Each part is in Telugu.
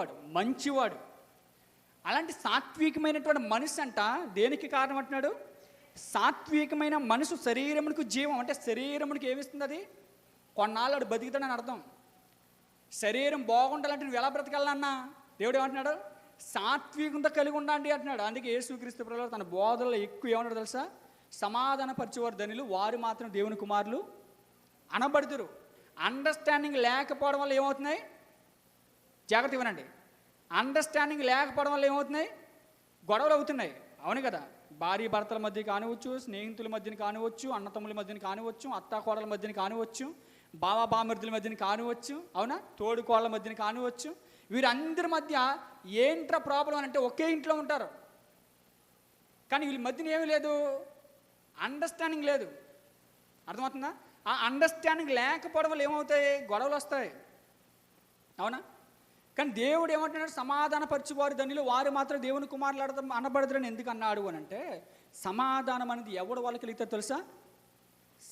గొప్పవాడు వాడు మంచివాడు. అలాంటి సాత్వికమైనటువంటి మనసు అంట దేనికి కారణం అంటున్నాడు? సాత్వికమైన మనసు శరీరమునికి జీవం. అంటే శరీరమునికి ఏమిస్తుంది అది కొన్నాళ్ళు వాడు బతుకుతాడని అర్థం. శరీరం బాగుండాలంటే నువ్వు ఎలా బ్రతకాలన్నా దేవుడు ఏమంటున్నాడు? సాత్వికంతో కలిగి ఉండండి అంటున్నాడు. అందుకే యేసుక్రీస్తు ప్రభువు తన బోధనలో ఎక్కువ ఏమన్నాడు తెలుసా? సమాధాన పరిచేవారు ధనులు వారు మాత్రం దేవుని కుమారులు అనబడుతురు అండర్స్టాండింగ్ లేకపోవడం వల్ల ఏమవుతున్నాయి? జాగ్రత్త ఇవ్వనండి. అండర్స్టాండింగ్ లేకపోవడం వల్ల ఏమవుతున్నాయి? గొడవలు అవుతున్నాయి. అవును కదా. భార్య భర్తల మధ్య కానివచ్చు స్నేహితుల మధ్యన కానివచ్చు అన్నతమ్ముల మధ్యన కానివచ్చు అత్తాకోడల మధ్యన కానివచ్చు బావా బామృతుల మధ్యన కానివచ్చు అవునా? తోడు కోళ్ళ మధ్యన కానివచ్చు వీరందరి మధ్య ఏంట్రా ప్రాబ్లం అని అంటే ఒకే ఇంట్లో ఉంటారు. కానీ వీళ్ళ మధ్యన ఏమీ లేదు. అండర్స్టాండింగ్ లేదు. అర్థమవుతుందా? ఆ అండర్స్టాండింగ్ లేకపోవడం వల్ల ఏమవుతాయి? గొడవలు వస్తాయి. అవునా? కానీ దేవుడు ఏమంటున్నాడు? సమాధాన పరచువారు ధనిలో వారు మాత్రం దేవుని కుమారులు అనబడదురని ఎందుకు అన్నాడు అని అంటే సమాధానం అనేది ఎవడు వాళ్ళకి కలుగుతుంది తెలుసా?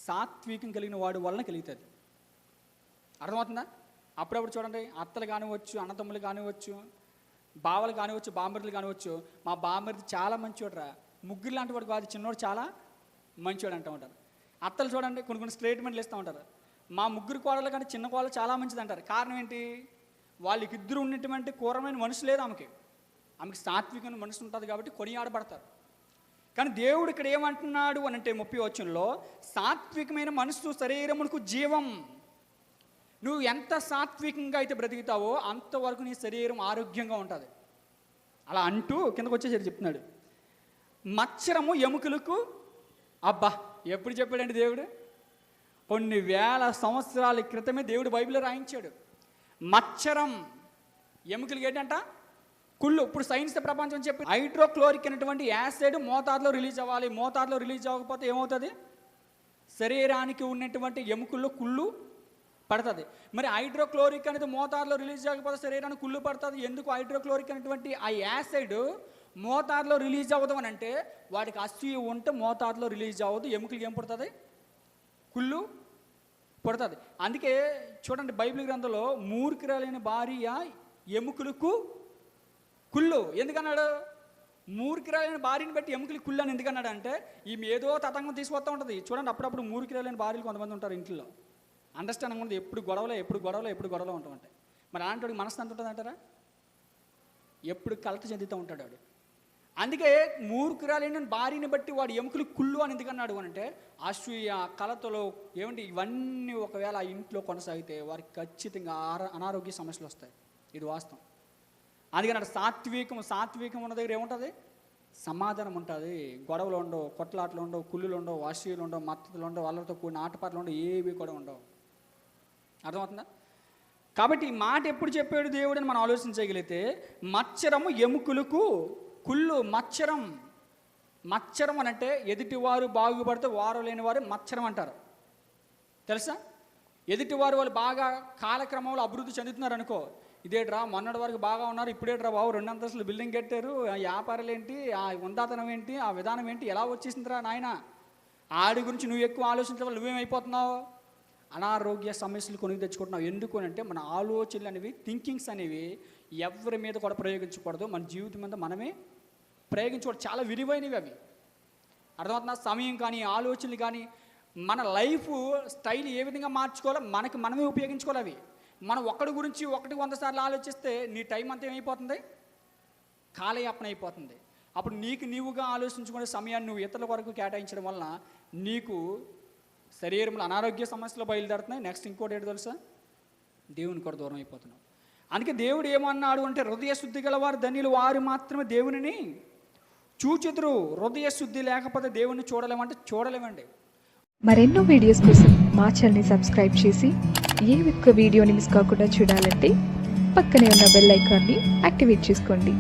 సాత్వికం కలిగిన వాడు వలన కలుగుతుంది. అర్థమవుతుందా? అప్పుడప్పుడు చూడండి అత్తలు కానివచ్చు అన్నతమ్ములు కానివచ్చు బావలు కానివచ్చు బాంబర్లు కానివచ్చు మా బాంబర్ది చాలా మంచివాడురా ముగ్గురు లాంటి వాడు కాదు చిన్నోడు చాలా మంచివాడు అంటూ ఉంటారు. అత్తలు చూడండి కొన్ని కొన్ని స్టేట్మెంట్లు ఇస్తూ ఉంటారు. మా ముగ్గురు కోడలు కానీ చిన్న కోడలు చాలా మంచిది అంటారు. కారణం ఏంటి? వాళ్ళకి ఇద్దరు ఉన్నటువంటి కూరమైన మనసు లేదు ఆమెకి. ఆమెకి సాత్వికమైన మనసు ఉంటుంది కాబట్టి కొనియాడబడతారు. కానీ దేవుడు ఇక్కడ ఏమంటున్నాడు అని అంటే ముప్పై వచ్చంలో సాత్వికమైన మనసు శరీరమునకు జీవం. నువ్వు ఎంత సాత్వికంగా అయితే బ్రతుకుతావో అంతవరకు నీ శరీరం ఆరోగ్యంగా ఉంటుంది. అలా అంటూ కిందకు వచ్చేసరి చెప్తున్నాడు. మచ్చరము ఎముకలకు అబ్బా ఎప్పుడు చెప్పాడండి దేవుడు? కొన్ని వేల సంవత్సరాల క్రితమే దేవుడు బైబిల్లో రాయించాడు. మచ్చరం ఎముకలు ఏంటంట? కుళ్ళు. ఇప్పుడు సైన్స్ ప్రపంచం చెప్పి హైడ్రోక్లోరిక్ అనేటువంటి యాసిడ్ మోతాదులో రిలీజ్ అవ్వాలి. మోతాదులో రిలీజ్ అవ్వకపోతే ఏమవుతుంది? శరీరానికి ఉన్నటువంటి ఎముకల్లో కుళ్ళు పడుతుంది. మరి హైడ్రోక్లోరిక్ అనేది మోతాదులో రిలీజ్ అవ్వకపోతే శరీరానికి కుళ్ళు పడుతుంది. ఎందుకు హైడ్రోక్లోరిక్ అనేటువంటి ఆ యాసిడ్ మోతాదులో రిలీజ్ అవ్వదు అని అంటే వాడికి అసూయ ఉంటే మోతాదులో రిలీజ్ అవ్వదు. ఎముకలు ఏం పడుతుంది? కుళ్ళు పుడుతుంది. అందుకే చూడండి బైబిల్ గ్రంథంలో మూర్ఖురాలైన భార్య ఎముకలకు కుళ్ళు. ఎందుకన్నాడు? మూర్ఖురాలైన భార్యని బట్టి ఎముకలు కుళ్ళు అని ఎందుకన్నాడు అంటే ఈమె ఏదో తతంగం తీసుకొస్తూ ఉంటుంది. చూడండి అప్పుడప్పుడు మూర్ఖురాలైన భార్యలు కొంతమంది ఉంటారు ఇంట్లో. అండర్స్టాండింగ్ ఉంది ఎప్పుడు గొడవలో ఎప్పుడు గొడవలో ఎప్పుడు గొడవలో ఉంటూ ఉంటాయి మరి అలాంటి వాడికి మనసు ఎంత ఉంటుంది అంటారా ఎప్పుడు కలత చెందుతూ ఉంటాడు వాడు. అందుకే మూర్ఖురాలైన భార్యని బట్టి వాడు ఎముకలు కుళ్ళు అని ఎందుకన్నాడు అని అంటే అసూయ కలతలో ఏమంటే ఇవన్నీ ఒకవేళ ఆ ఇంట్లో కొనసాగితే వారికి ఖచ్చితంగా అనారోగ్య సమస్యలు వస్తాయి. ఇది వాస్తవం. అందుకని సాత్వికం సాత్వికం ఉన్న దగ్గర ఏముంటుంది? సమాధానం ఉంటుంది. గొడవలు ఉండవు కొట్లాట్లు ఉండవు కుళ్ళులు ఉండవు అసూయలు ఉండవు మద్దతులు ఉండవు వాళ్ళతో కూడిన ఆటపాటలు ఉండవు ఏవి కూడా ఉండవు. అర్థమవుతుందా? కాబట్టి ఈ మాట ఎప్పుడు చెప్పాడు దేవుడు అని మనం ఆలోచించగలిగితే మచ్చరము ఎముకలకు కుళ్ళు మచ్చరం మచ్చరం అని అంటే ఎదుటివారు బాగుపడితే వారు లేని వారు మచ్చరం అంటారు. తెలుసా? ఎదుటివారు వాళ్ళు బాగా కాలక్రమంలో అభివృద్ధి చెందుతున్నారు అనుకో ఇదేట్రా మొన్నటి వరకు బాగా ఉన్నారు ఇప్పుడేట్రా బాబు రెండు అంతస్తులు బిల్డింగ్ కట్టారు ఆ వ్యాపారాలు ఏంటి ఆ ఉందాతనం ఏంటి ఆ విధానం ఏంటి ఎలా వచ్చేసిందిరా నాయన? ఆడి గురించి నువ్వు ఎక్కువ ఆలోచించడం వల్ల నువ్వేమైపోతున్నావు? అనారోగ్య సమస్యలు కొనుగోలు తెచ్చుకుంటున్నావు. ఎందుకు అని అంటే మన ఆలోచనలు అనేవి థింకింగ్స్ అనేవి ఎవరి మీద కూడా ప్రయోగించకూడదు. మన జీవితం మీద మనమే ప్రయోగించుకోవడం చాలా విలువైనవి అవి. అర్థమవుతున్న సమయం కానీ ఆలోచనలు కానీ మన లైఫ్ స్టైల్ ఏ విధంగా మార్చుకోవాలో మనకి మనమే ఉపయోగించుకోవాలి అవి. మనం ఒక్కడి గురించి ఒకటి వంద సార్లు ఆలోచిస్తే నీ టైం అంతా ఏమైపోతుంది? కాలయాపన అయిపోతుంది. అప్పుడు నీకు నీవుగా ఆలోచించుకునే సమయాన్ని నువ్వు ఇతరుల వరకు కేటాయించడం వలన నీకు శరీరంలో అనారోగ్య సమస్యలు బయలుదేరుతున్నాయి. నెక్స్ట్ ఇంకోటి ఏంటి తెలుసా? దేవుని కూడా దూరం అయిపోతున్నావు అందుకే దేవుడు ఏమన్నాడు అంటే హృదయ శుద్ధి గలవారు ధన్యులు వారు మాత్రమే దేవునిని చూచుతురు హృదయ శుద్ధి లేకపోతే దేవుణ్ణి చూడలేమంటే చూడలేమండి. మరెన్నో వీడియోస్ కోసం మా ఛానల్ని సబ్స్క్రైబ్ చేసి ఏ ఒక్క వీడియోని మిస్ కాకుండా చూడాలంటే పక్కనే ఉన్న బెల్ ఐకాన్ని యాక్టివేట్ చేసుకోండి.